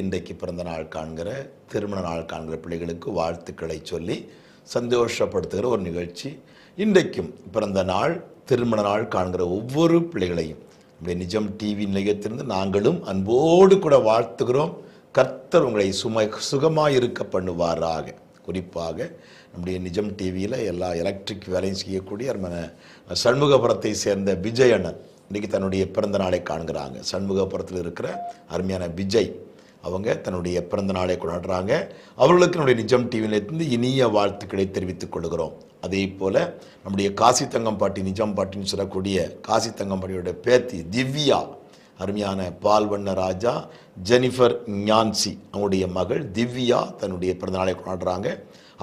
இன்றைக்கு பிறந்த நாள் காண்கிற திருமண நாள் காண்கிற பிள்ளைகளுக்கு வாழ்த்துக்களை சொல்லி சந்தோஷப்படுத்துகிற ஒரு நிகழ்ச்சி. இன்றைக்கும் பிறந்த நாள் திருமண நாள் காண்கிற ஒவ்வொரு பிள்ளைகளையும் நம்முடைய நிஜம் டிவி நிலையத்திலிருந்து நாங்களும் அன்போடு கூட வாழ்த்துகிறோம். கர்த்தர் உங்களை சுமை சுகமாக இருக்க பண்ணுவாராக. குறிப்பாக நம்முடைய நிஜம் டிவியில் எல்லா எலக்ட்ரிக் வேலையும் செய்யக்கூடிய அருமையான சண்முகபுரத்தை சேர்ந்த விஜய் அண்ணன் இன்றைக்கி தன்னுடைய பிறந்த நாளை காண்கிறாங்க. சண்முகபுரத்தில் இருக்கிற அருமையான விஜய் அவங்க தன்னுடைய பிறந்த நாளை கொண்டாடுறாங்க. அவர்களுக்கு நம்முடைய நிஜம் டிவியிலிருந்து இனிய வாழ்த்துக்களை தெரிவித்துக் கொள்கிறோம். அதே போல் நம்முடைய காசி தங்கம்பாட்டி நிஜம் பாட்டின்னு சொல்லக்கூடிய காசி தங்கம்பாட்டியோட பேத்தி திவ்யா அருமையான பால்வண்ண ராஜா ஜெனிஃபர் ஞான்சி அவங்களுடைய மகள் திவ்யா தன்னுடைய பிறந்தநாளை கொண்டாடுறாங்க.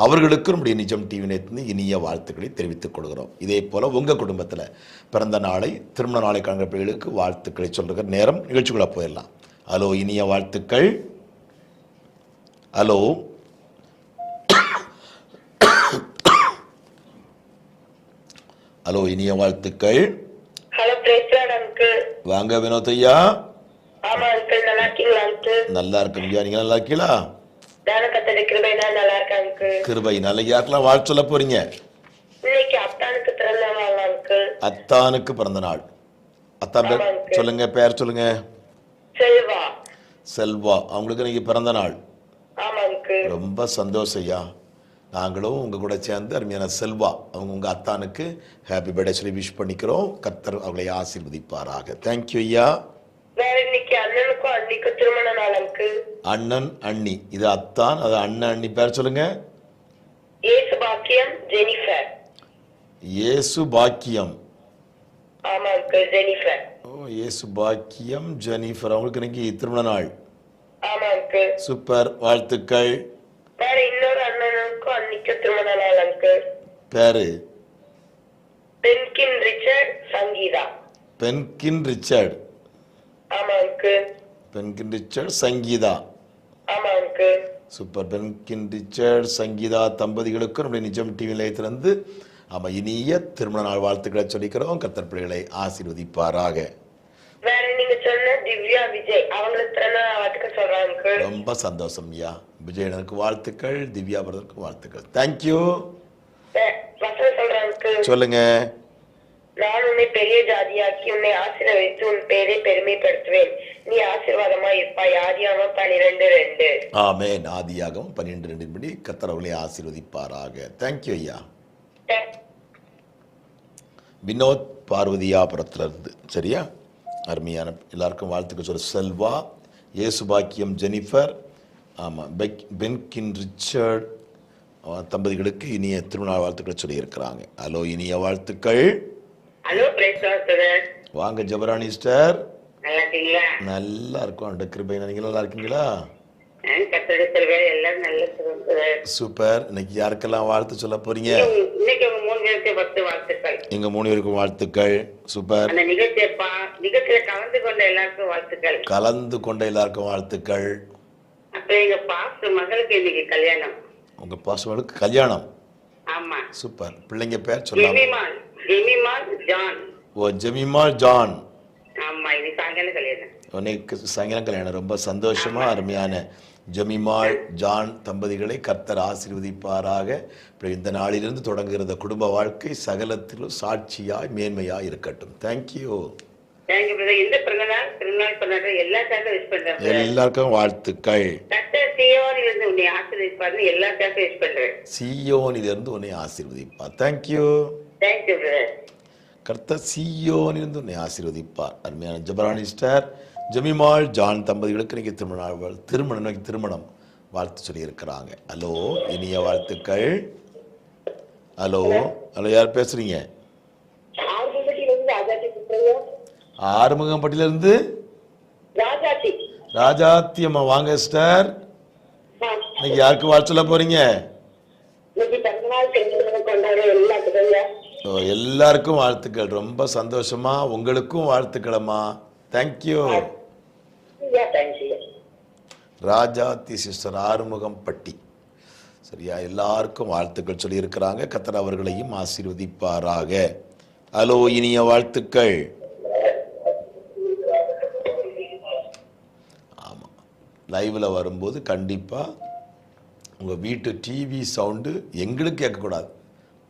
அவர்களுக்கு நம்முடைய நிஜம் டிவியிலிருந்து இனிய வாழ்த்துக்களை தெரிவித்துக் கொள்கிறோம். இதே போல் உங்கள் குடும்பத்தில் பிறந்த நாளை திருமண நாளை காண்கிற பிள்ளைகளுக்கு வாழ்த்துக்களை சொல்கிற நேரம் நிகழ்ச்சிக்குள்ளே போயிடலாம். ஹலோ இனிய வாழ்த்துக்கள். ஹலோ. ஹலோ இனிய வாழ்த்துக்கள். வாங்க வினோத் ஐயா. நல்லா இருக்கும் ஐயா. நீங்க நல்லா இருக்கீங்களா கிருபை நல்ல யாருக்கெல்லாம் வாழ்த்து சொல்ல போறீங்க? அத்தானுக்கு பிறந்த நாள் அத்தான் பேர். சொல்லுங்க பேர் சொல்லுங்க. செல்வா அவங்களுக்கு இன்னைக்கு பிறந்த நாள். ரொம்ப சந்தோஷம் ஐயா. நாங்களும் உங்க கூட சேர்ந்து அருமையான செல்வா அவங்க உங்க அத்தானுக்கு ஹாப்பி பர்த்டே சொல்லி விஷ் பண்ணிக்கிறோம். கர்த்தர் அவர்களை ஆசீர்வதிப்பாராக. தேங்க்யூ ஐயா. அண்ணன் அண்ணி. இது அத்தான் அது அண்ணன் அண்ணி பேர் சொல்லுங்க. ஏசு பாக்கியம் ஜெனிஃபர். இயேசு பாக்கியம். ஆமா ஜெனிஃபர். ஓ இயேசு பாக்கியம் ஜெனிஃபர். அவங்களுக்கு இன்னைக்கு திருமண நாள். சூப்பர். வாழ்த்துக்கள். வேற இன்னொரு அண்ணனுக்கும் அண்ணிக்கும் திருமண நாள் அங்கிள். பேரு? பென்கின் ரிச்சர்ட் சங்கீதா. பென்கின் ரிச்சர்ட். ஆமா அங்கிள். பென்கின் ரிச்சர்ட் சங்கீதா. ஆமா அங்கிள். சூப்பர். பென்கின் ரிச்சர்ட் சங்கீதா தம்பதிகளுக்கும் நம்முடைய நிஜம் டிவி நிலையத்திலிருந்து ஆமாம் இனிய திருமண நாள் வாழ்த்துக்களை சொல்லிக்கிறோம். கர்த்தர் பிள்ளைகளை ஆசீர்வதிப்பாராக. வேற சொன்ன திவ்யா விஜய் அவங்களுக்கு பிறந்த நாள் வாழ்த்துக்க சொல்றேன் அங்கிள். ரொம்ப சந்தோஷம் ஐயா. விஜயனுக்கு வாழ்த்துக்கள் திவ்யா பிரதருக்கு வாழ்த்துக்கள். தேங்க்யூ சொல்லுங்க. நான் உன்னை பெரிய ஜாதியாக்கி உன்னை ஆசீர்வதித்து உன் பேரை பெருமைப்படுத்துவேன். நீ ஆசீர்வாதமா இருப்பாய். ஆதியாம பனிரெண்டு ரெண்டு. ஆமென். ஆதியாகவும் பன்னிரெண்டு ரெண்டின் படி கர்த்தர் அவர்களை ஆசீர்வதிப்பாராக. தேங்க்யூ ஐயா. வினோத் பார்வதியாபுரத்துல இருந்து சரியா? அருமையான எல்லாருக்கும் வாழ்த்துக்கள் சொல்ல செல்வா இயேசுபாக்கியம் ஜெனிஃபர் ஆமாம் பெக் பென்கின் ரிச்சர்ட் தம்பதிகளுக்கு இனிய திருமண வாழ்த்துக்களை சொல்லியிருக்கிறாங்க. ஹலோ இனிய வாழ்த்துக்கள். வாங்க ஜபராணி ஸ்டார் நல்லா இருக்கும். கிருபை நீங்கள் நல்லா இருக்கீங்களா? சூப்பர். இன்னைக்கு யாருக்கெல்லாம் வாழ்த்து சொல்ல போறீங்க? இன்னைக்கு உங்க மூணு பேருக்கு வாழ்த்துக்கள். எங்க மூணு பேருக்கும் வாழ்த்துக்கள். சூப்பர். கலந்து கொண்ட எல்லாருக்கும் வாழ்த்துக்கள். கலந்து கொண்ட எல்லாருக்கும் வாழ்த்துக்கள். எங்க பாஸ்ட் மகளுக்கு இன்னைக்கு கல்யாணம். உங்க பசங்களுக்கு கல்யாணம்? ஆமா. சூப்பர். பிள்ளைங்க பேர் சொல்லாம ஜெமிமால் ஜான். ஓ ஜெமிமால் ஜான். ஆமா இது சாயங்காலம் கல்யாணம். உனக்கு சாயங்காலம் கல்யாணம். ரொம்ப சந்தோஷமா அருமையான ஜெமிமால் ஜான் தம்பதிகளை கர்த்தர் ஆசீர்வதிப்பாராக. இந்த நாளிலிருந்து தொடங்குகிற குடும்ப வாழ்க்கை சகலத்திலும் சாட்சியாய் மேன்மையாய் இருக்கட்டும். தேங்க்யூ. எல்லாருக்கும் வாழ்த்துக்கள். சியோனிலிருந்து உன்னை ஆசீர்வதிப்பார். தேங்க்யூ கர்த்தர் சியோனிலிருந்து உன்னை ஆசீர்வதிப்பார். அருமையான ஜபராணி ஜமிமாள் ஜெமிமால் ஜான் தம்பதிகளுக்கு இன்றைக்கி திருமண திருமணம் இன்னைக்கு திருமணம் வாழ்த்து சொல்லியிருக்கிறாங்க. ஹலோ இனிய வாழ்த்துக்கள். ஹலோ ஹலோ யார் பேசுறீங்க? ஆர்வப்பட்டியிலிருந்து ஆறுமுகம்பட்டியிலிருந்து? ராஜாத்தி அம்மா வாங்க சிஸ்டர். இன்னைக்கு யாருக்கு வாழ்த்து சொல்ல போறீங்க? ஓ, எல்லாருக்கும் வாழ்த்துக்கள். ரொம்ப சந்தோஷமா உங்களுக்கும் வாழ்த்துக்களம்மா thank you thank you Rajathi sister Arumugam Patti. சரியா? எல்லாருக்கும் வாழ்த்துக்கள் சொல்லியிருக்கிறாங்க. கத்தர் அவர்களையும் ஆசீர்வதிப்பாராக. ஹலோ இனிய வாழ்த்துக்கள். ஆமாம் லைவில் வரும்போது கண்டிப்பாக உங்கள் வீட்டு டிவி சவுண்டு எங்களுக்கு கேட்கக்கூடாது.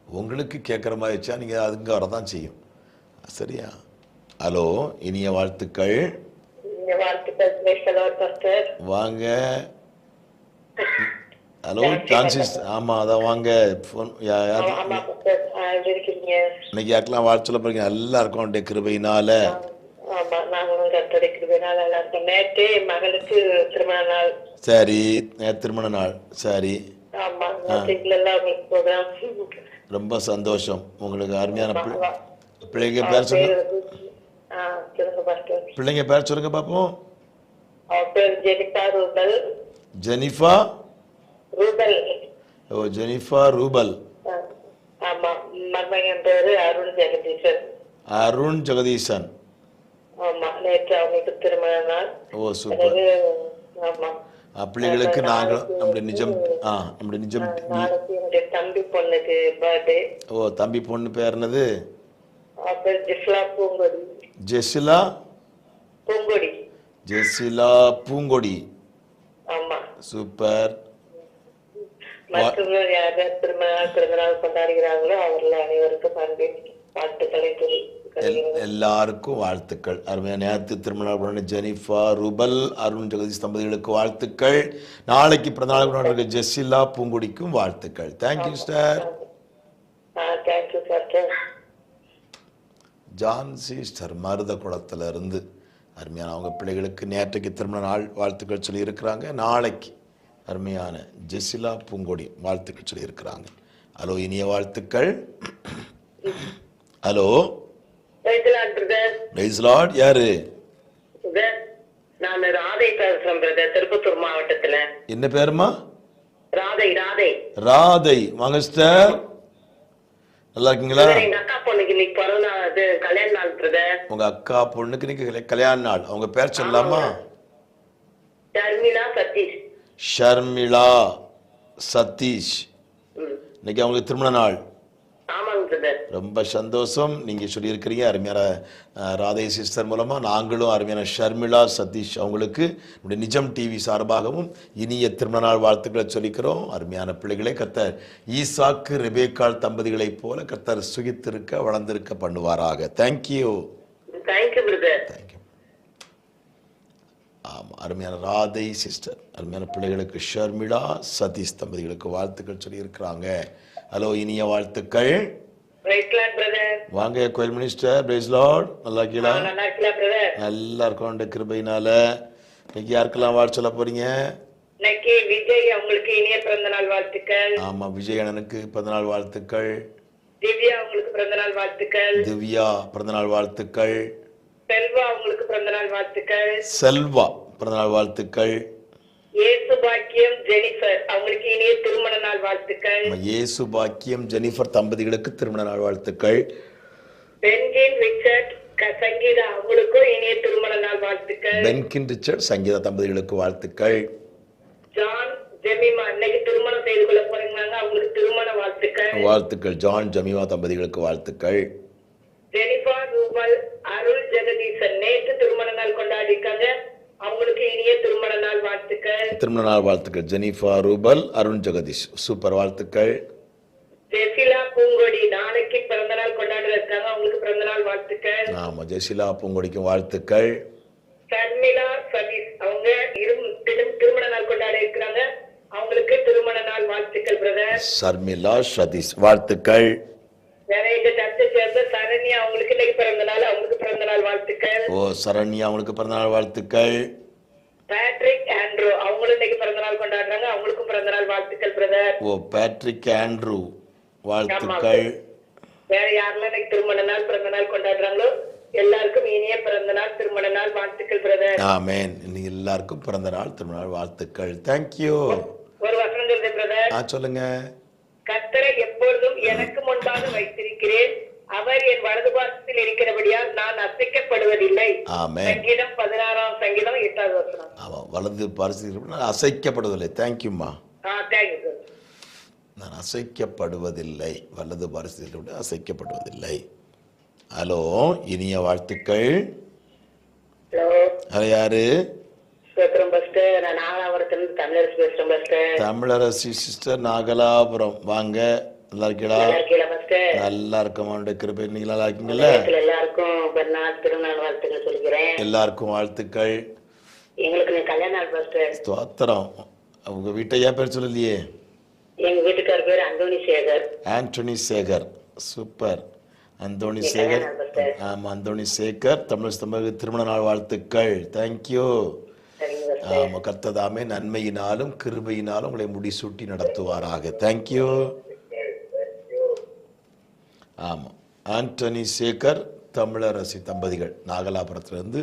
உங்களுக்கு கேட்குற மாதிரி வச்சா நீங்கள் அதுங்க வரதான் செய்யும். சரியா? ஹலோ இனிய வாழ்த்துக்கள் இந்த வாழ்த்துக்கள் பேசலாம் பாஸ்டர் வாங்க. ஹலோ சான்சிஸ் ஆமாம் அதான் வாங்க. ஃபோன் யார் இன்னைக்கு யாருக்கெல்லாம் வாழ்த்து சொல்ல போறீங்க? அவனுடைய கிருபையினால. நல்லா இருக்கோம் திருமண நாள். சரி திருமண நாள். சரி. ரொம்ப சந்தோஷம். உங்களுக்கு அருமையான பிள்ளை பிள்ளைங்க பேர் பாஸ்டர் பிள்ளைங்க பேர் சொல்லுங்க ரூபல். ஜெனிஃபா? ரூபல். ஓ ஜெனிஃபா ரூபல். ஆமா மருமகன் பேரு அருண் ஜெகதீசன். அருண் ஜெகதீசன். ஆமா நேற்று அவங்களுக்கு திருமண நாள். Oh super. ஆமா. பிள்ளைகளுக்கு நாங்கள் நம்முடைய நிஜம் ஆ நம்முடைய நிஜம் தம்பி பொண்ணுக்கு பர்த்டே ஓ தம்பி பொண்ணு பேர் என்னது? ஜெசிலா பூங்கொடி. ஜெசிலா? பூங்கொடி. ஆமா. சூப்பர். மற்றவர்கள் யார் அவர்கள் அனைவருக்கும் அன்பின் வாழ்த்துக்களை எல்லாருக்கும் வாழ்த்துக்கள். அருமையான நேரத்து திருமண கொண்டாடின ஜெனிஃபா ரூபல் அருண் ஜெகதீஷ் தம்பதிகளுக்கு வாழ்த்துக்கள். நாளைக்கு பிறந்தநாள் கொண்டாடுற ஜெசிலா பூங்குடிக்கும் வாழ்த்துக்கள். தேங்க்யூ சார் ஜான்சி ஸ்டர் மருத குளத்துல இருந்து அருமையான அவங்க பிள்ளைகளுக்கு நேற்றைக்கு திருமண நாள் வாழ்த்துக்கள் சொல்லியிருக்கிறாங்க. நாளைக்கு அருமையான ஜெசிலா பூங்கொடி வாழ்த்துக்கள் சொல்லியிருக்கிறாங்க. ஹலோ இனிய வாழ்த்துக்கள். ஹலோ. லார்ட் யாரு? நான் ராதை பேசுறேன் பிரதர் திருப்பத்தூர் மாவட்டத்துல. என்ன பேருமா? ராதை ராதை. ராதை வாங்க சிஸ்டர். நல்லா இருக்கீங்களா? உங்க அக்கா பொண்ணுக்கு இன்னைக்கு கல்யா- கல்யாண நாள். அவங்க பேர் சொல்லலாமா? ஷர்மிளா சதீஷ். ஷர்மிளா சதீஷ். ம். இன்னைக்கு அவங்களுக்கு திருமண நாள். ரொம்ப சந்தோஷம். நீங்கள் சொல்லியிருக்கிறீங்க அருமையான ராதை சிஸ்டர் மூலமாக நாங்களும் அருமையான ஷர்மிளா சதீஷ் அவங்களுக்கு நம்முடைய நிஜம் டிவி சார்பாகவும் இனிய திருமண நாள் வாழ்த்துக்களை சொல்லிக்கிறோம். அருமையான பிள்ளைகளை கர்த்தர் ஈசாக்கு ரெபேக்காள் தம்பதிகளைப் போல கர்த்தர் சுகித்திருக்க வளர்ந்திருக்க பண்ணுவாராக. தேங்க்யூ தேங்க்யூ ஆமாம் அருமையான ராதை சிஸ்டர் அருமையான பிள்ளைகளுக்கு ஷர்மிளா சதீஷ் தம்பதிகளுக்கு வாழ்த்துக்கள் சொல்லியிருக்கிறாங்க. ஹலோ இனிய வாழ்த்துக்கள். வாங்க கோயில் மினிஸ்டர் பிரைஸ் லார்ட் நல்லா இருக்கீங்களா? நல்லா இருக்கும் கிருபையினால. இன்னைக்கு யாருக்கெல்லாம் வாழ் சொல்ல போறீங்க? இன்னைக்கு விஜய் அவங்களுக்கு இனிய பிறந்த நாள் வாழ்த்துக்கள். ஆமா விஜயண்ணனுக்கு பிறந்தநாள் வாழ்த்துக்கள். திவ்யா அவங்களுக்கு பிறந்த நாள் வாழ்த்துக்கள். திவ்யா பிறந்தநாள் வாழ்த்துக்கள். செல்வா அவங்களுக்கு பிறந்த நாள் வாழ்த்துக்கள். செல்வா பிறந்தநாள் வாழ்த்துக்கள். இயேசு பாக்கியம் ஜெனிஃபர். அவங்களுக்கு இனிய திருமண நாள் வாழ்த்துக்கள். இயேசு பாக்கியம் ஜெனிஃபர் தம்பதிகளுக்கு திருமண நாள் வாழ்த்துக்கள். பென்கின் ரிச்சர்ட் சங்கீதா அவங்களுக்கும் இனிய திருமண நாள் வாழ்த்துக்கள். பென்கின் ரிச்சர்ட் சங்கீதா தம்பதிகளுக்கு வாழ்த்துக்கள். ஜான் ஜெமிமா இன்னைக்கு திருமணம் செய்து கொள்ள போறீங்களாங்க? அவங்களுக்கு திருமண வாழ்த்துக்கள். வாழ்த்துக்கள். ஜான் ஜமீமா தம்பதிகளுக்கு வாழ்த்துக்கள். ஜெனிஃபா ரூபல் அருள் ஜெகதீசன் நேற்று திருமண நாள் கொண்டாடி இருக்காங்க அவங்களுக்கு இனிய திருமண நாள் வாழ்த்துக்கள். திருமண நாள் வாழ்த்துக்கள். ஜெனிஃபா ரூபல் அருண் ஜெகதீஷ். சூப்பர் வாழ்த்துக்கள். ஜெசிலா பூங்கொடி நாளைக்கு பிறந்த நாள் கொண்டாட இருக்காங்க அவங்களுக்கு பிறந்த நாள் வாழ்த்துக்கள். ஆமா ஜெசிலா பூங்கொடிக்கும் வாழ்த்துக்கள். சர்மிளா சதீஷ் அவங்க திருமண நாள் கொண்டாட இருக்கிறாங்க. அவங்களுக்கு திருமண நாள் வாழ்த்துக்கள் பிரதர் சர்மிளா சதீஷ் வாழ்த்துக்கள். வேற எங்க சர்ச்சை சேர்ந்த சரண்யா அவங்களுக்கு இன்னைக்கு பிறந்த நாள் அவங்களுக்கு பிறந்த நாள் வாழ்த்துக்கள். ஓ சரண்யா அவங்களுக்கு பிறந்தநாள் வாழ்த்துக்கள். பேட்ரிக் ஆண்ட்ரூ அவங்களும் இன்னைக்கு பிறந்த நாள் கொண்டாடுறாங்க. அவங்களுக்கும் பிறந்த நாள் வாழ்த்துக்கள் பிரதர் ஓ பேட்ரிக் ஆண்ட்ரூ வாழ்த்துக்கள். வேற யாரெல்லாம் இன்னைக்கு திருமண நாள் பிறந்த நாள் கொண்டாடுறாங்களோ எல்லாருக்கும் இனிய பிறந்த நாள் திருமண நாள் வாழ்த்துக்கள் பிரதர் ஆமேன். இன்னைக்கு எல்லாருக்கும் பிறந்த நாள் திருமண நாள் வாழ்த்துக்கள் தேங்க்யூ ஒரு வசனம் சொல்றேன் பிரதர் ஆ சொல்லுங்க. கத்தரை எப்பொழுதும் எனக்கு முன்பாக வைத்திருக்கிறேன். அவர் என் வலது பாசத்தில் இருக்கிறபடியால் நான் அசைக்கப்படுவதில்லை. சங்கீதம் பதினாறாம் சங்கீதம் எட்டாவது வசனம். ஆமாம் வலது பரிசு அசைக்கப்படுவதில்லை தேங்க்யூம்மா நான் அசைக்கப்படுவதில்லை. வலது பரிசு அசைக்கப்படுவதில்லை ஹலோ இனிய வாழ்த்துக்கள். ஹலோ யாரு? தமிழரசி சிஸ்டர் நாகலாபுரம். வாங்க. நல்லா இருக்கீங்களா நல்லா நல்லா இருக்கமாண்ட கிருபை நீங்க நல்லா இருக்கீங்கல்ல? எல்லாருக்கும் பெருநாள் திருநாள் வாழ்த்துக்கள் சொல்கிறேன் எல்லாருக்கும் வாழ்த்துக்கள். எங்களுக்கு கல்யாண நாள் பாஸ்டர் ஸ்தோத்திரம். உங்க வீட்டை ஏன் பேர் சொல்லலையே? எங்க வீட்டுக்கார பேர் அந்தோணி சேகர். ஆண்டனி சேகர். சூப்பர். அந்தோணி சேகர் கல்யாண நாள் பாஸ்டர் ஆமா அந்தோணி சேகர். தமிழ் தமிழ் திருமண நாள் வாழ்த்துக்கள். தேங்க்யூ சரிங்க பாஸ்டர் ஆமா கர்த்ததாமே நன்மையினாலும் கிருபையினாலும் உங்களை முடிசூட்டி நடத்துவாராக. தேங்க்யூ ஆமா. ஆண்டனி சேகர் தமிழரசி தம்பதிகள் நாகலாபுரத்திலிருந்து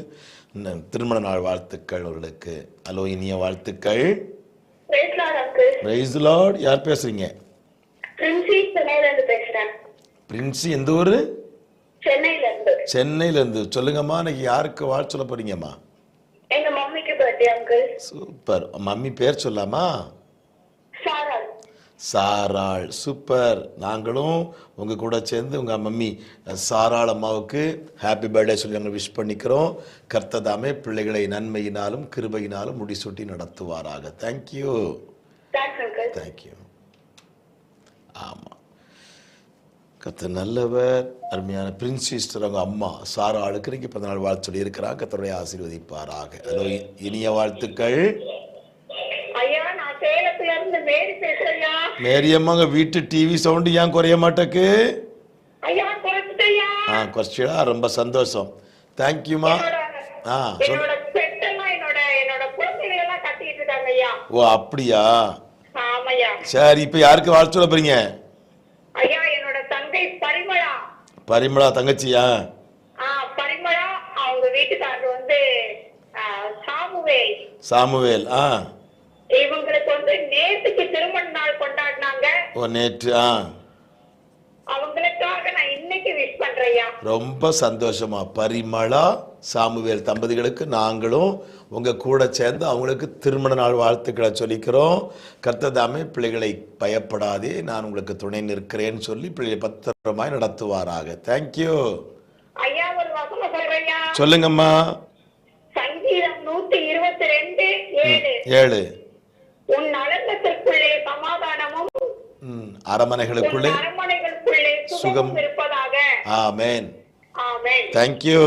திருமண நாள் வாழ்த்துக்கள் அவர்களுக்கு. ஹலோ இனிய வாழ்த்துக்கள். பிரைஸ் லார்ட் யார் பேசுறீங்க? பிரின்சி எந்த ஊரு? சென்னையில இருந்து சொல்லுங்கம்மா இன்னைக்கு யாருக்கு வாழ்த்து சொல்ல போறீங்கம்மா? சூப்பர். மம்மி பேர் சொல்லாமா? சாரா சாராள். சூப்பர் நாங்களும் உங்க கூட சேர்ந்து உங்க மம்மி சாராள் அம்மாவுக்கு ஹாப்பி பர்த்டே சொல்லி நாங்கள் விஷ் பண்ணிக்கிறோம். கர்த்ததாமே பிள்ளைகளை நன்மையினாலும் கிருபையினாலும் முடிசூட்டி நடத்துவாராக. தேங்க்யூ தேங்க்யூ ஆமாம் கத்த நல்லவர் அருமையான பிரின்ஸ் சிஸ்டர் அவங்க அம்மா சாரா ஆளுக்கு இன்னைக்கு பிறந்த நாள் வாழ்த்து சொல்லி இருக்கிறாங்க கத்தருடைய ஆசீர்வதிப்பாராக இனிய வாழ்த்துக்கள் ஐயா நான் சேலத்துல இருந்து மேரி பேசுறியா மேரியம்மாங்க வீட்டு டிவி சவுண்டு ஏன் குறைய மாட்டேக்கு? ஆ குறைச்சிடா ரொம்ப சந்தோஷம். தேங்க்யூமா ஆ ஓ அப்படியா? சரி இப்போ யாருக்கு வாழ்த்து சொல்ல போறீங்க? ஐயா என்னோட தங்கை பரிமளா. பரிமளா தங்கச்சியா? சாமுவேல். சாமுவேல் ஆ. இவங்களுக்கு நேத்துக்கு திருமண நாள் கொண்டாடினாங்க. ஓ நேற்று ஆ. அவங்களுக்காக நான் இன்னைக்கு விஷ் பண்றேன்யா. ரொம்ப சந்தோஷமா. பரிமளா சாமுவேல் தம்பதிகளுக்கு நாங்களும் உங்க கூட சேர்ந்து அவங்களுக்கு திருமண நாள் வாழ்த்துக்களை சொல்லிக்கிறோம். கர்த்ததாமே பிள்ளைகளை பயப்படாதே நான் உங்களுக்கு துணை நிற்கிறேன்னு சொல்லி பிள்ளைகளை பத்திரமாய் நடத்துவாராக. தேங்க்யூ ஐயா ஒரு வசனம் சொல்றேன்யா. சொல்லுங்கம்மா. சங்கீதம் நூத்தி இருபத்தி ரெண்டு ஏழு. ஏழு உன் நலங்கத்திற்குள்ளே சமாதானமும் ம், உன் அரமனைகளுக்குள்ளே சுகம். ஆமேன். தேங்க்யூ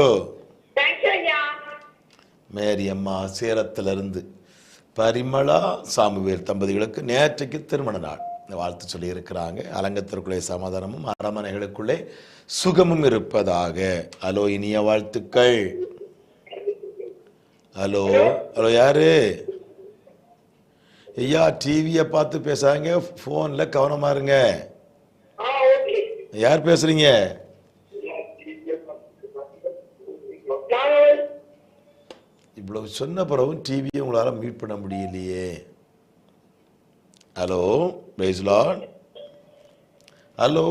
மேரி அம்மா சேலத்திலிருந்து பரிமளா சாமுவேல் தம்பதிகளுக்கு நேற்றைக்கு திருமண நாள். வாழ்த்து சொல்லி இருக்கிறாங்க அலங்கத்திற்குள்ளே சமாதானமும் அரமனைகளுக்குள்ளே சுகமும் இருப்பதாக. ஹலோ இனிய வாழ்த்துக்கள். ஹலோ ஹலோ யாரு? ஐயா டிவியை பார்த்து பேசாங்க ஃபோனில் கவனமா இருங்க. யார் பேசுறீங்க? இவ்வளவு சொன்ன பிறகும் டிவியை உங்களால் மீட் பண்ண முடியலையே. ஹலோ பேஸ்லாட் ஹலோ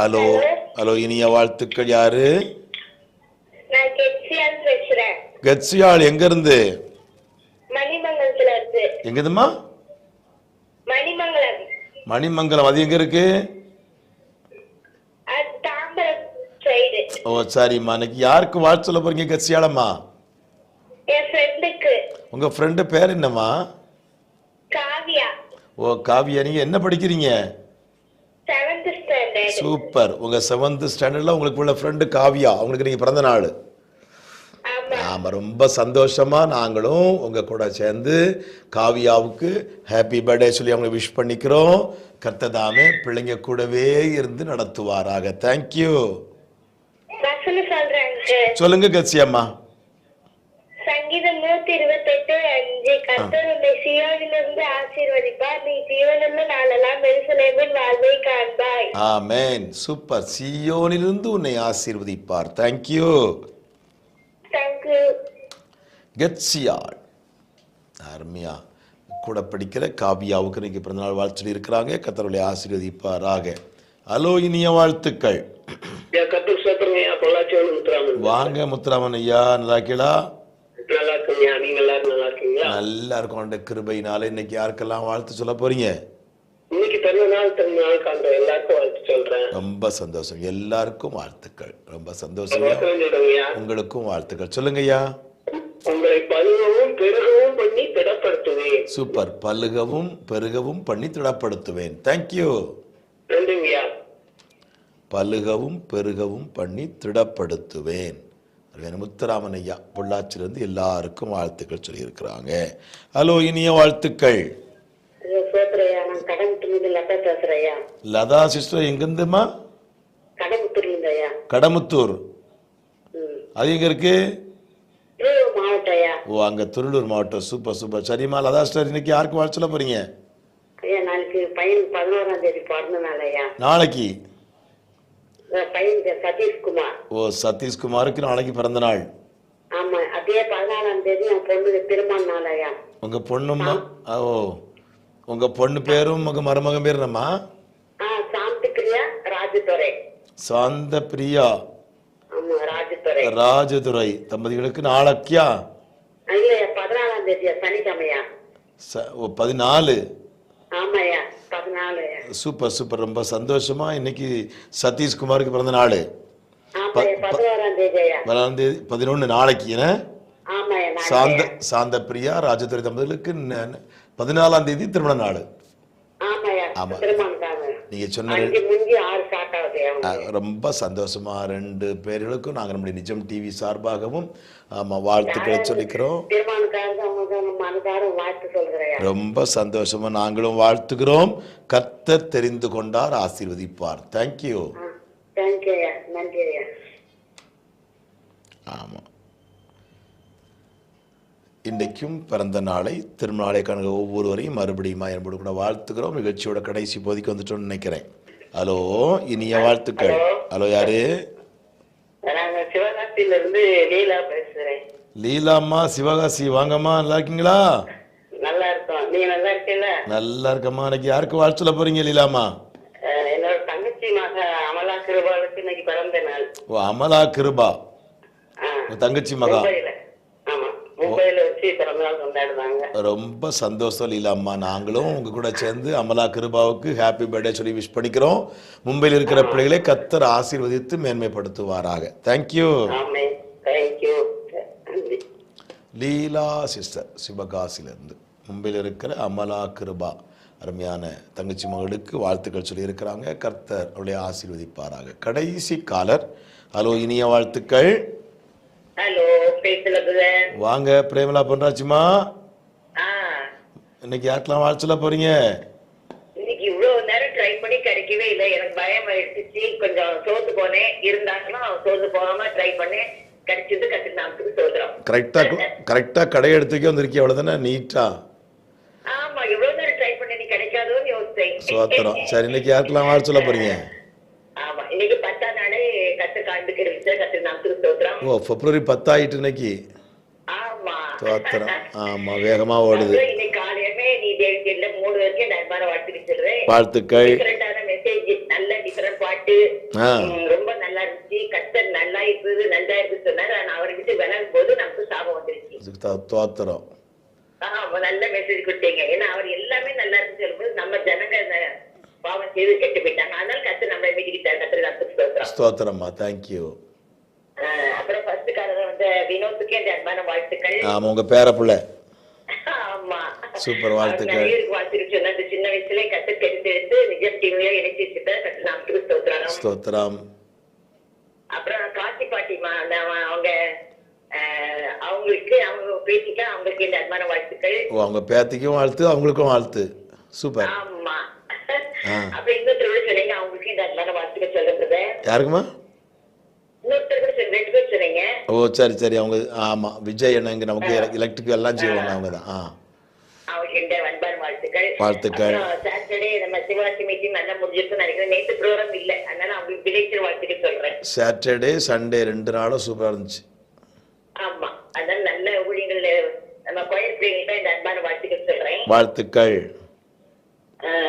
ஹலோ ஹலோ இனிய வாழ்த்துக்கள் யாரு? கெட்சியால் எங்க இருந்து? எங்கதுமா மணிமங்கலம். மணிமங்கலம். அது எங்க இருக்கு? ஓ சரிம்மா. இன்னைக்கு யாருக்கு வாழ்த்து சொல்ல போறீங்க ஃப்ரெண்டுக்கு உங்க ஃப்ரெண்டு பேர் என்னம்மா? காவியா. ஓ காவியா. நீங்க என்ன படிக்கிறீங்க? சூப்பர். உங்க செவன்த் ஸ்டாண்டர்ட்ல உங்களுக்கு உள்ள ஃப்ரெண்டு காவியா. அவங்களுக்கு நீங்க பிறந்த நாள். ஆமா ரொம்ப சந்தோஷமா நாங்களும் உங்க கூட சேர்ந்து காவியாவுக்கு ஹாப்பி பர்த்டே சொல்லி அவங்க விஷ் பண்ணிக்கிறோம். கர்த்ததாமே பிள்ளைங்க கூடவே இருந்து நடத்துவாராக. தேங்க்யூ. சொல்லுங்க கட்சியம்மா சங்கீதம் நூத்தி இருபத்தி எட்டு அஞ்சு. கர்த்தர் உன்னை சியோனிலிருந்து ஆசீர்வதிப்பார். நீ ஜீவனுள்ள நாளெல்லாம் மெருசலேமின் வாழ்வை காண்பாய். ஆமென். சூப்பர். சியோனிலிருந்து உன்னை ஆசீர்வதிப்பார். தேங்க்யூ தேங்க்யூ கெட்சியாள் அருமையா. கூட படிக்கிற காவியாவுக்கு இன்னைக்கு பிறந்தநாள் வாழ்த்து இருக்கிறாங்க கத்தருடைய ஆசீர்வதிப்பாராக. ஹலோ இனிய வாழ்த்துக்கள் வாங்க முத்துராமன் ஐயா நல்லா இருக்கீங்களா நல்லா எல்லாரும் நல்லா இருக்கீங்களா நல்லா இருக்கும் அந்த கிருபையினால இன்னைக்கு யாருக்கெல்லாம் வாழ்த்து சொல்ல போறீங்க? ரொம்ப சந்தோஷம். எல்லாருக்கும் வாழ்த்துக்கள். ரொம்ப சந்தோஷம் உங்களுக்கும் வாழ்த்துக்கள். சொல்லுங்க ஐயா உங்களை பழுகவும் பெருகவும் பண்ணி திடப்படுத்துவேன். சூப்பர். பல்லுகவும் பெருகவும் பண்ணி திடப்படுத்துவேன். தேங்க்யூ நன்றிங்கய்யா. பல்லுகவும் பெருகவும் பண்ணி திடப்படுத்துவேன். முத்துராமன் ஐயா பொள்ளாச்சியிலிருந்து எல்லாருக்கும் வாழ்த்துக்கள் சொல்லியிருக்கிறாங்க. ஹலோ இனிய வாழ்த்துக்கள். கடமுத்தூர்ல லதா பேசுறையா? லதா சிஸ்டர் எங்கிருந்துமா கடமுத்தூர்ல ஐயா கடமுத்தூர் அது எங்க இருக்கு? ஐயா ஓ அங்க திருவள்ளூர் மாவட்டம். Super super. சரிம்மா லதா சிஸ்டர் இன்னைக்கு யாருக்கு வாழ்த்து சொல்ல போறீங்க? ஐயா நாளைக்கு பையன் பதினோராம் தேதி பிறந்த நாள் ஐயா நாளைக்கு பையன் சதீஷ்குமார். ஓ சதீஷ்குமாருக்கு நாளைக்கு பிறந்த நாள் ஆமா அதே பதினாலாம் தேதி என் பொண்ணுக்கு திருமண நாள் ஐயா உங்க பொண்ணுமா ஓ. உங்க பொண்ணு பேரும் உங்க மருமகன் பேர் என்னம்மா? சாந்தி பிரியா ராஜதுரை. தம்பதிகளுக்கு நாளைக்கியா? பதினாலு. Super super. ரொம்ப சந்தோஷமா இன்னைக்கு சதீஷ்குமாருக்கு பிறந்த நாள். பதினோராம் தேதி பதினொன்று நாளைக்கு சாந்த சாந்த பிரியா ராஜதுரை தம்பதிகளுக்கு பதினாலாம் தேதி திருமண நாள். ஆமா. நீங்க சொன்ன அஞ்சு முடிஞ்சு ஆறு ஸ்டார்ட் ஆகுது அஹ், ரொம்ப சந்தோஷமா ரெண்டு பேர்களுக்கும் நாங்கள் நம்முடைய நிஜம் டிவி சார்பாகவும் ஆமா வாழ்த்துக்களை சொல்லிக்கிறோம். ரொம்ப சந்தோஷமா நாங்களும் வாழ்த்துகிறோம். கர்த்தர் தெரிந்து கொண்டார் ஆசீர்வதிப்பார். தேங்க்யூ தேங்க்யூ ஐயா நன்றி ஐயா ஆமா இன்றைக்கும் பிறந்த நாளை திருநாளை காணுக ஒவ்வொருவரையும் மறுபடியும் என்பது கூட வாழ்த்துக்கிறோம் நிகழ்ச்சியோட கடைசி போதிக்கு வந்துட்டோம்னு நினைக்கிறேன். ஹலோ இனிய வாழ்த்துக்கள். ஹலோ. யாரு? லீலாம்மா சிவகாசி. வாங்கம்மா நல்லா இருக்கீங்களா நல்லா இருக்கோம். நீங்க நல்லா இருக்கீங்களா? நல்லா இருக்கம்மா இன்னைக்கு யாருக்கு வாழ்த்து சொல்ல போறீங்க லீலாம்மா? என்னோட தங்கச்சி மக அமலா கிருபாலுக்கு இன்னைக்கு பிறந்த நாள். ஓ அமலா கிருபா. தங்கச்சி மகா மும்பையில ஆமா மும்பையில வச்சு பிறந்த நாள் கொண்டாடுறாங்க ரொம்ப சந்தோஷம் லீலாம்மா நாங்களும் உங்க கூட சேர்ந்து அமலா கிருபாவுக்கு ஹாப்பி பர்த்டே சொல்லி விஷ் பண்ணிக்கிறோம். மும்பையில் இருக்கிற பிள்ளைகளை கத்தர் ஆசீர்வதித்து மேன்மைப்படுத்துவாராக. தேங்க்யூ லீலா சிஸ்டர் சிவகாசியிலிருந்து. மும்பையில் இருக்கிற அமலா கிருபா அருமையான தங்கச்சி மகளுக்கு வாழ்த்துக்கள் சொல்லியிருக்கிறாங்க. கர்த்தர் அவளை ஆசீர்வதிப்பாராக. கடைசி காலர் ஹலோ இனிய வாழ்த்துக்கள். ஹலோ வாங்க பிரேமலா பொன்ராச்சுமா ஆ இன்னைக்கு யாருக்கெல்லாம் வாழ்த்து சொல்ல போறீங்க? இன்னைக்கு இவ்வளவு நேரம் ட்ரை பண்ணி கிடைக்கவே இல்லை. எனக்கு பயம் எடுத்துச்சு கொஞ்சம் சோர்ந்து போனேன். இருந்தாலும் சோர்ந்து போகாம ட்ரை பண்ணேன் கிடைச்சது கத்து நாமத்துக்கு சோதரம் கரெக்டா கரெக்டா கடை எடுத்துக்கே வந்திருக்கீங்க அவ்வளவுதானே? நீட்டா ஆமா இவ்வளவு நேரம் ட்ரை பண்ணி நீ கிடைக்காதோன்னு யோசிச்சேன். சோத்திரம் சரி இன்னைக்கு யாருக்கெல்லாம் வாழ்த்து சொல்ல போறீங்க? ஆமா இன்னைக்கு பத்தாம் நாளே கத்து காண்டுக்கு கத்து நாமத்துக்கு சோதரம் ஓ பிப்ரவரி பத்தாயிட்டு இன்னைக்கு. ஆமா. சோத்திரம் ஆமா வேகமா ஓடுது. வாழ்த்துக்கள். நல்ல டிஃபரெண்ட் பாட்டு. ரொம்ப நல்லா இருந்துச்சு. கத்தர் நல்லா இருக்குது நல்லா இருக்கு சொன்னாரு. நான் அவரை விட்டு விலகும் போது நமக்கு சாபம் வந்துருச்சு. தோ- தோத்திரம். ஆமா நல்ல மெசேஜ் கொடுத்தீங்க. ஏன்னா அவர் எல்லாமே நல்லா இருந்து சொல்லும்போது நம்ம ஜனங்க பாவம் செய்து கெட்டு போயிட்டாங்க. அதனால கத்து நம்ம மீட்டிக்கிட்டாரு கத்தர் கத்து ஸ்தோத்திரம்மா தேங்க்யூ அப்புறம் ஃபர்ஸ்ட் காலர் வந்து வினோத்துக்கு என் அன்பான வாழ்த்துக்கள். ஆமா உங்க பேர பிள்ளை சூப்பர் வாழ்த்துக்கள். சொன்னா வயசுல கத்து தெரிஞ்செடுத்து நிஜம் டிவியா இணைச்சு வச்சுட்டு ஸ்தோத்திரம். அப்புறம் காசி பாட்டிமா அந்த அவ- அவங்க அவங்களுக்கு அவங்க பேசிக்க அவங்களுக்கு இந்த அன்பான வாழ்த்துக்கள். ஓ அவங்க பேத்திக்கும் வாழ்த்து அவங்களுக்கும் வாழ்த்து. சூப்பர். ஆமா. ஆ. அப்புறம் இன்னொருத்தர் கூட சொன்னீங்க அவங்களுக்கு இந்த அன்பான வாழ்த்துக்கள் சொல்லுறது யாருக்குமா? ஓ சரி சரி. அவங்க ஆமா. விஜய் இங்க நமக்கு எலக்ட்ரிக் எல்லாம் செய்வாங்க அவங்க தான். ஆ. வாழ்த்துக்கள். சாட்டர்டே சண்டே ரெண்டு நாளும் சூப்பராக இருந்துச்சு. வாழ்த்துக்கள்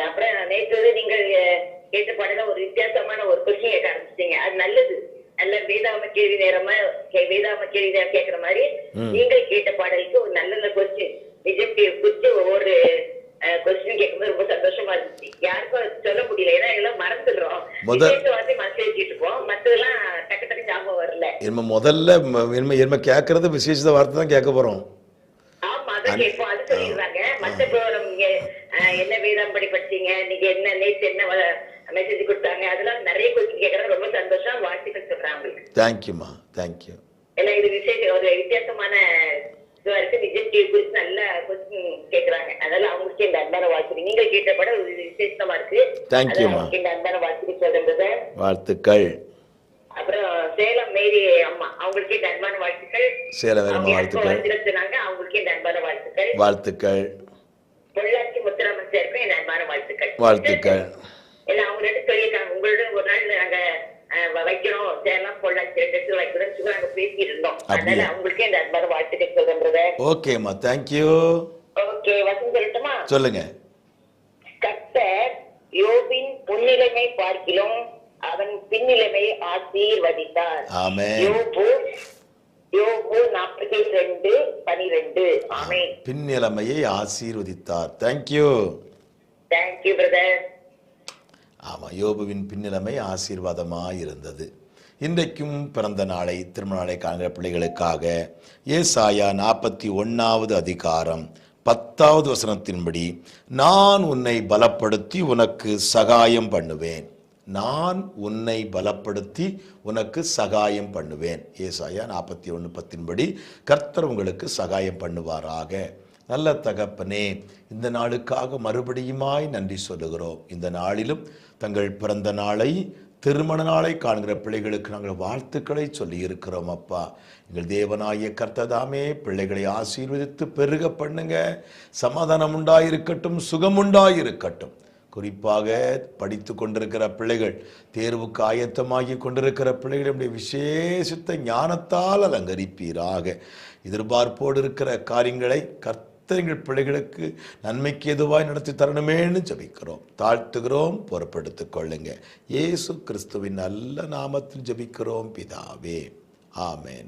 அப்புறம் நேற்று நீங்கள் கேட்ட பாடல ஒரு வித்தியாசமான ஒரு கொஸ்டின் கேட்க ஆரம்பிச்சிட்டீங்க அது நல்லது. நல்ல வேதாம கேள்வி நேரமா வேதாம கேள்வி நேரம் கேட்கிற மாதிரி நீங்கள் கேட்ட பாடலுக்கு ஒரு நல்ல நல்ல கொஸ்டின். நிஜம் குறித்து ஒவ்வொரு கொஸ்டின் கேட்கும்போது ரொம்ப சந்தோஷமா இருந்துச்சு. யாருக்கும் சொல்ல முடியல. ஏன்னா எல்லாம் மறந்துடுறோம். மனசுல வச்சுட்டு இருப்போம் மத்ததெல்லாம் டக்கு டக்கு ஞாபகம் வரல. என்ன முதல்ல என்ன என்ன கேட்கறது விசேஷ வார்த்தை தான் கேட்க போறோம். ஆமா அதான் கேட்போம். அது சொல்லிடுறாங்க. மத்த ப்ரோக்ராம் என்ன வேதாம் படி படிச்சீங்க? நீங்க என்ன நேத்து என்ன மெசேஜ் கொடுத்தாங்க? அதெல்லாம் நிறைய கொஸ்டின் கேட்கறது ரொம்ப சந்தோஷம். வாழ்த்துக்கள் சொல்றேன் உங்களுக்கு. தேங்க்யூம்மா தேங்க்யூ ஏன்னா இது விசேஷ ஒரு வித்தியாசமான இருக்கு? விஜய் டிவி குறித்து நல்ல கொஸ்டின் கேக்குறாங்க. அதனால அவங்களுக்கு இந்த அன்பான வாழ்த்து நீங்க கேட்ட படம் விசேஷமா இருக்கு. அவங்களுக்கு இந்த அன்பான வாழ்த்து சொல்றது வாழ்த்துக்கள். அப்புறம் சேலம் மேரி அம்மா அவங்களுக்கு இந்த அன்பான வாழ்த்துக்கள். சேலம் எப்ப வாழ்த்துக்கள். அவங்களுக்கு இந்த அன்பான வாழ்த்துக்கள். வாழ்த்துக்கள். பொள்ளாச்சி முத்துராமன் சாருக்கும் என் அன்பான வாழ்த்துக்கள். வாழ்த்துக்கள். இல்ல அவங்க ரெண்டு சொல்லியிருக்காங்க உங்களோட ஒரு நாள் நாங்க அஹ், வ- வைக்கிறோம் சேலம் பொள்ளாச்சி ரெண்டு வைக்கிறோம் சொல்லி நாங்க பேசி இருந்தோம்? அதனால அவங்களுக்கே இந்த அன்பான வாழ்த்துக்கள் சொல்றேன் ஓகேம்மா தேங்க்யூ ஓகே வசந்த் சொல்லட்டுமா? சொல்லுங்க. கர்த்தர் யோபின் பொன்னிலைமை பார்க்கிலும் அவன் பின்னிலைமை ஆசீர்வதித்தார். யோபு யோபு நாற்பத்தி ரெண்டு பனிரெண்டு. ஆமென். பின்னிலைமையை ஆசீர்வதித்தார். Thank you thank you brother. ஆமாம் யோபுவின் பின்னிலைமை ஆசீர்வாதமாக இருந்தது இன்றைக்கும் பிறந்த நாளை திருமண நாளை காண்கிற பிள்ளைகளுக்காக ஏசாயா நாற்பத்தி ஒன்றாவது அதிகாரம் பத்தாவது வசனத்தின்படி நான் உன்னை பலப்படுத்தி உனக்கு சகாயம் பண்ணுவேன். நான் உன்னை பலப்படுத்தி உனக்கு சகாயம் பண்ணுவேன். ஏசாயா நாற்பத்தி ஒன்று பத்தின்படி கர்த்தர் உங்களுக்கு சகாயம் பண்ணுவாராக. நல்ல தகப்பனே இந்த நாளுக்காக மறுபடியுமாய் நன்றி சொல்லுகிறோம். இந்த நாளிலும் தங்கள் பிறந்த நாளை திருமண நாளை காண்கிற பிள்ளைகளுக்கு நாங்கள் வாழ்த்துக்களை சொல்லி இருக்கிறோம் அப்பா. எங்கள் தேவனாய கர்த்ததாமே பிள்ளைகளை ஆசீர்வதித்து பெருக பண்ணுங்க. சமாதானம் உண்டாயிருக்கட்டும் சுகம் உண்டாயிருக்கட்டும். குறிப்பாக படித்து கொண்டிருக்கிற பிள்ளைகள் தேர்வுக்கு ஆயத்தமாகி கொண்டிருக்கிற பிள்ளைகளுடைய விசேஷித்த ஞானத்தால் அலங்கரிப்பீராக. எதிர்பார்ப்போடு இருக்கிற காரியங்களை எங்கள் பிள்ளைகளுக்கு நன்மைக்கு எதுவாய் நடத்தி தரணுமேன்னு ஜபிக்கிறோம். தாழ்த்துகிறோம் பொறுப்படுத்திக் கொள்ளுங்க. இயேசு கிறிஸ்துவின் நல்ல நாமத்தில் ஜபிக்கிறோம் பிதாவே. ஆமேன்.